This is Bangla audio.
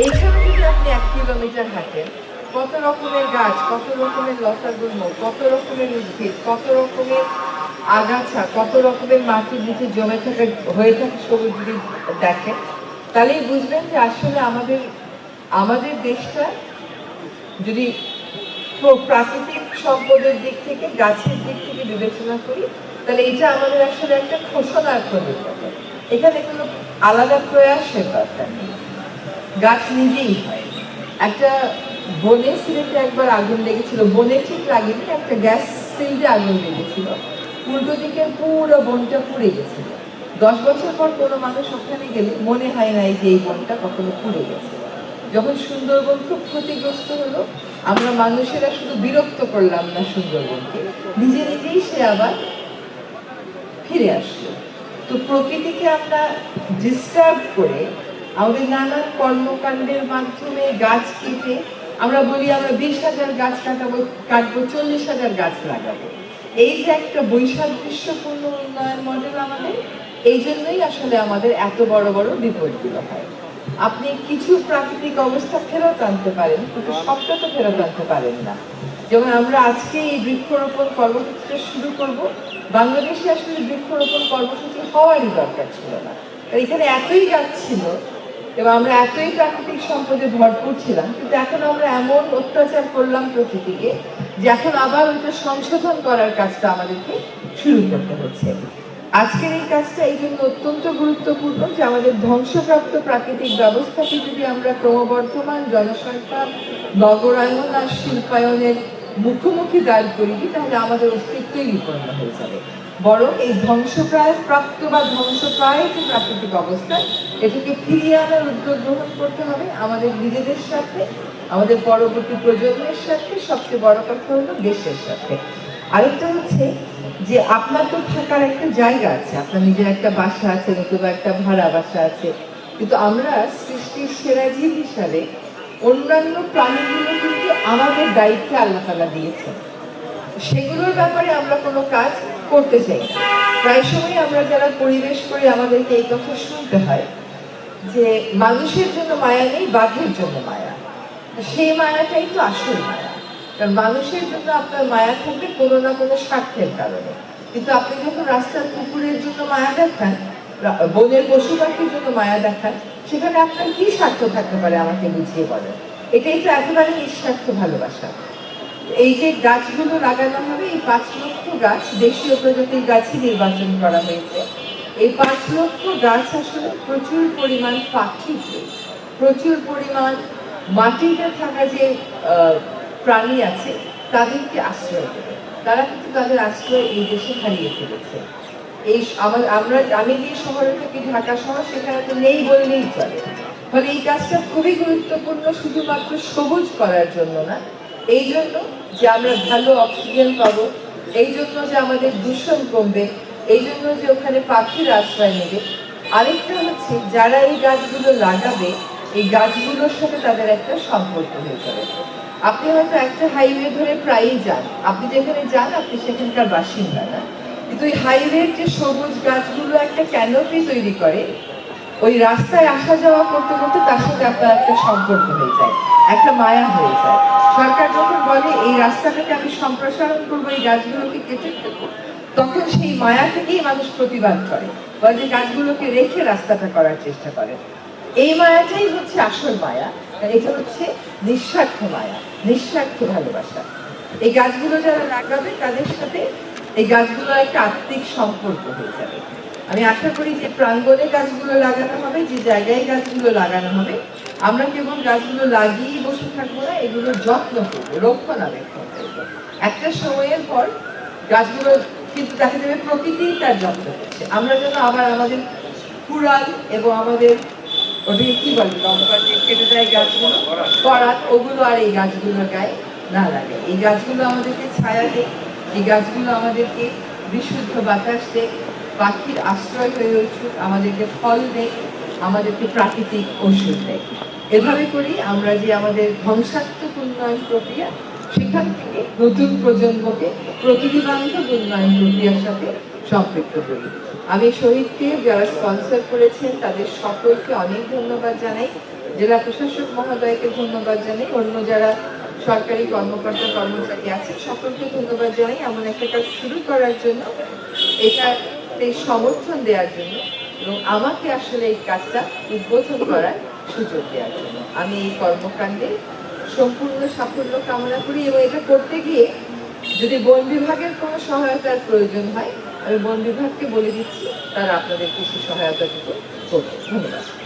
এইখানে যদি আপনি এক কিলোমিটার হাঁটেন, কত রকমের গাছ, কত রকমের লতা গুল্ম কত রকমের উদ্ভিদ, কত রকমের আগাছা, কত রকমের মাটির নিচে জমে থাকা, হয়ে থাকে সবুজ দেখেন, তাহলেই বুঝবেন যে আসলে আমাদের আমাদের দেশটা যদি প্রাকৃতিক সম্পদের দিক থেকে, গাছের দিক থেকে বিবেচনা করি, তাহলে এটা আমাদের আসলে একটা ঘোষণার পরিবর্তন এখানে কোনো আলাদা প্রয়াসের দরকার নেই। গাছ নিজেই হয়। একটা বনে সিলেটে একবার আগুন লেগেছিল বনে ঠিক লাগেনি একটা গ্যাস সিলিন্ডে আগুন লেগেছিল। উল্টো দিকে পুরো বনটা পুড়ে গেছিল। দশ বছর পর কোনো মানুষ ওখানে গেলে মনে হয় নাই যে এই বনটা কখনো পুড়ে গেছে। যখন সুন্দরবন খুব ক্ষতিগ্রস্ত হলো, আমরা মানুষেরা শুধু বিরক্ত করলাম না সুন্দরবনকে। নিজে নিজেই সে আবার ফিরে আসলো। তো প্রকৃতিকে আমরা ডিস্টার্ব করে আমাদের নানান কর্মকাণ্ডের মাধ্যমে গাছ কেটে, আমরা বলি আমরা বিশ হাজার গাছ কাটাবো, কাটবো, চল্লিশ হাজার গাছ লাগাবো। এই যে একটা বৈসাদৃশ্যপূর্ণ উন্নয়ন মডেল আমাদের, এই জন্যই আসলে আমাদের এত বড় বড় বিপদগুলো হয়। আপনি কিছু প্রাকৃতিক অবস্থা ফেরত আনতে পারেন, কিন্তু সবটা তো ফেরত আনতে পারেন না। যেমন আমরা আজকে এই বৃক্ষরোপণ কর্মসূচিটা শুরু করব। বাংলাদেশে আসলে বৃক্ষরোপণ কর্মসূচি হওয়ারই দরকার ছিল না। এখানে এতই গাছ ছিল এবং আমরা এতই প্রাকৃতিক সম্পদে ভরপুর ছিলাম, কিন্তু এখন আমরা এমন অত্যাচার করলাম প্রকৃতিকে যে এখন আবার ওইটা সংশোধন করার কাজটা আমাদেরকে শুরু করতে হচ্ছে। আজকের এই কাজটা এই জন্য অত্যন্ত গুরুত্বপূর্ণ যে আমাদের ধ্বংসপ্রাপ্ত প্রাকৃতিক ব্যবস্থাকে যদি আমরা ক্রমবর্ধমান জনসংখ্যা নগরায়ন আর শিল্পায়নের মুখোমুখি দাঁড় করি তাহলে আমাদের অস্তিত্বই বিপন্ন হয়ে যাবে। বরং এই ধ্বংসপ্রায়, প্রাপ্ত বা ধ্বংসপ্রায় যে প্রাকৃতিক অবস্থা, এটাকে ফিরিয়ে আনার উদ্যোগ গ্রহণ করতে হবে আমাদের নিজেদের সাথে, আমাদের পরবর্তী প্রজন্মের সাথে, সবচেয়ে বড় কথা হলো দেশের সাথে। আরেকটা হচ্ছে যে আপনার তো থাকার একটা জায়গা আছে, আপনার নিজের একটা বাসা আছে, নতুবা একটা ভাড়া বাসা আছে। কিন্তু আমরা সৃষ্টির সেরা জীব হিসাবে অন্যান্য প্রাণীগুলো কিন্তু আমাদের দায়িত্বে আল্লাহ তালা দিয়েছেন। সেগুলোর ব্যাপারে আমরা কোনো কাজ করতে চাই। প্রায় সময় আমরা যারা পরিবেশ করি আমাদেরকে এই কথা শুনতে হয়, যে মানুষের জন্য মায়া নেই, বাঘের জন্য মায়া। সেই মায়াটাই তো আসল মায়া। কারণ মানুষের জন্য আপনার মায়া থাকবে কোনো না কোনো স্বার্থের কারণে। কিন্তু আপনি যখন রাস্তার কুকুরের জন্য মায়া দেখান বনের পশু পাখির জন্য মায়া দেখান, সেখানে আপনার কি স্বার্থ থাকতে পারে আমাকে বুঝিয়ে বলেন? এটাই তো একেবারে নিঃস্বার্থ ভালোবাসা। এই যে গাছগুলো লাগানো হবে, এই পাঁচ লক্ষ গাছ দেশীয় প্রজাতির গাছই নির্বাচন করা হয়েছে। এই পাঁচ লক্ষ গাছ আসলে প্রচুর পরিমাণ পাখি প্রচুর পরিমাণ মাটিতে থাকা যে প্রাণী আছে, তাদেরকে আশ্রয় দেবে। তারা কিন্তু তাদের আশ্রয় এই দেশে হারিয়ে ফেলেছে। এই আমার, আমরা, আমি যে শহরে থাকি, ঢাকা শহর, সেখানে তো নেই বললেই চলে। ফলে এই কাজটা খুবই গুরুত্বপূর্ণ, শুধুমাত্র সবুজ করার জন্য না এই জন্য যে আমরা ভালো অক্সিজেন পাবো এই জন্য যে আমাদের দূষণ কমবে এই জন্য যে ওখানে পাখির আশ্রয় নেবে। আরেকটা হচ্ছে, যারা এই গাছগুলো লাগাবে, এই গাছগুলোর সাথে তাদের একটা সম্পর্ক হয়ে যাবে। আপনি হয়তো একটা হাইওয়ে ধরে প্রায়ই যান। আপনি যেখানে যান, আপনি সেখানকার বাসিন্দা না। কিন্তু ওই হাইওয়ের যে সবুজ গাছগুলো একটা ক্যানোপি তৈরি করে, ওই রাস্তায় আসা যাওয়া করতে করতে তার সাথে আপনার একটা সম্পর্ক হয়ে যায়, একটা মায়া হয়ে যায়। সরকার যখন বলে, এই রাস্তাটাকে আমি সম্প্রসারণ করব, এই গাছগুলোকে কেটে ফেলব, তখন সেই মায়া থেকেই মানুষ প্রতিবাদ করে। বা যে গাছগুলোকে রেখে রাস্তাটা করার চেষ্টা করে। এই মায়াটাই হচ্ছে আসল মায়া। এটা হচ্ছে নিঃস্বার্থ মায়া, নিঃস্বার্থ ভালোবাসা। এই গাছগুলো যারা লাগাবে, তাদের সাথে এই গাছগুলো একটা আত্মিক সম্পর্ক হয়ে যাবে। আমি আশা করি যে প্রাঙ্গণে গাছগুলো লাগানো হবে, যে জায়গায় গাছগুলো লাগানো হবে আমরা কেবল গাছগুলো লাগিয়েই বসে থাকব না? এগুলোর যত্ন করব, রক্ষণাবেক্ষণ একটা সময়ের পর গাছগুলো কিন্তু দেখা যাবে প্রকৃতি তার যত্ন করছে। আমরা যেন আবার আমাদের কুড়াল এবং আমাদের ওটাকে কি বলে কেটে দেয় গাছগুলো, করাত, ওগুলো আর এই গাছগুলোর গায়ে না লাগে। এই গাছগুলো আমাদেরকে ছায়া দেয়, এই গাছগুলো আমাদেরকে বিশুদ্ধ বাতাস দেয়, পাখির আশ্রয় হয়ে উঠুক, আমাদেরকে ফল দেয়, আমাদেরকে প্রাকৃতিক ওষুধ দেয়। এভাবে করি আমরা যে আমাদের ধ্বংসাত্মক উন্নয়ন প্রক্রিয়া, সেখান থেকে নতুন প্রজন্মকে প্রকৃতি বান্ধব উন্নয়ন প্রক্রিয়ার সাথে সম্পৃক্ত করি। আমি শহীদকে যারা স্পন্সর করেছেন, তাদের সকলকে অনেক ধন্যবাদ জানাই। জেলা প্রশাসক মহোদয়কে ধন্যবাদ জানাই। অন্য যারা সরকারি কর্মকর্তা, কর্মচারী আছেন, সকলকে ধন্যবাদ জানাই। এমন একটা কাজ শুরু করার জন্য, এটাতে সমর্থন দেওয়ার জন্য এবং আমাকে আসলে এই কাজটা উদ্বোধন করার সুযোগ দেওয়ার জন্য আমি এই কর্মকাণ্ডে সম্পূর্ণ সাফল্য কামনা করি এবং এটা করতে গিয়ে যদি বন বিভাগের কোনো সহায়তার প্রয়োজন হয়, আমি বন বিভাগকে বলে দিচ্ছি, তারা আপনাদের কিছু সহায়তা করবে ধন্যবাদ।